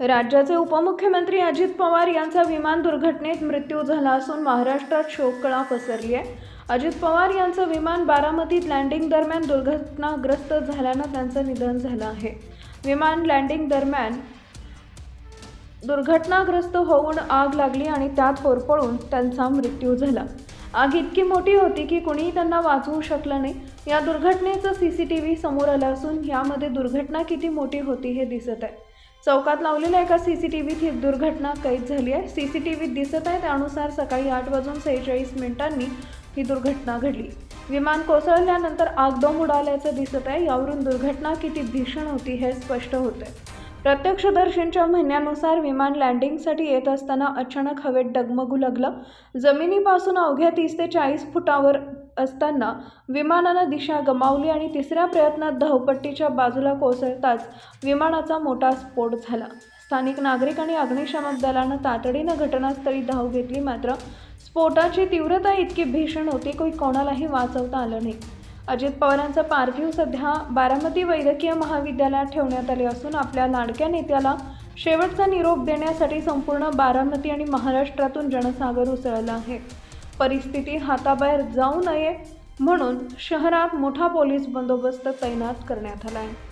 राज्याचे उपमुख्यमंत्री अजित पवार यांचा विमान दुर्घटनेत मृत्यू झाला असून महाराष्ट्रात शोककळा पसरली आहे. अजित पवार यांचं विमान बारामतीत लँडिंग दरम्यान दुर्घटनाग्रस्त झाल्यानं त्यांचं निधन झालं आहे. विमान लँडिंग दरम्यान दुर्घटनाग्रस्त होऊन आग लागली आणि त्यात होरपळून त्यांचा मृत्यू झाला. आग इतकी मोठी होती की कुणीही त्यांना वाचवू शकलं नाही. या दुर्घटनेचं सी सी टी व्ही समोर आलं असून यामध्ये दुर्घटना किती मोठी होती हे दिसत आहे. चौकात लावलेल्या एका सी सी टी व्हीत ही दुर्घटना कैद झाली आहे. सी सी टी व्हीत दिसत आहे. त्यानुसार सकाळी आठ वाजून सेहेचाळीस मिनिटांनी ही दुर्घटना घडली. विमान कोसळल्यानंतर आगदोम उडाल्याचं दिसत आहे. यावरून दुर्घटना किती भीषण होती हे स्पष्ट होते प्रत्यक्षदर्शींच्या म्हणण्यानुसार विमान लँडिंगसाठी येत असताना अचानक हवेत डगमगू लागलं. जमिनीपासून अवघ्या तीस ते चाळीस फुटावर असताना विमानानं दिशा गमावली आणि तिसऱ्या प्रयत्नात धावपट्टीच्या बाजूला कोसळताच विमानाचा मोठा स्फोट झाला. स्थानिक नागरिक आणि अग्निशामक दलानं तातडीनं घटनास्थळी धाव घेतली मात्र स्फोटाची तीव्रता इतकी भीषण होती की कोणालाही वाचवता आलं नाही. अजित पवारांचा पार्थिव सध्या बारामती वैद्यकीय महाविद्यालयात ठेवण्यात आले असून आपल्या लाडक्या नेत्याला शेवटचा निरोप देण्यासाठी संपूर्ण बारामती आणि महाराष्ट्रातून जनसागर उसळला आहे. परिस्थिती हाताबाहेर जाऊ नये म्हणून शहरात मोठा पोलीस बंदोबस्त तैनात करण्यात आला आहे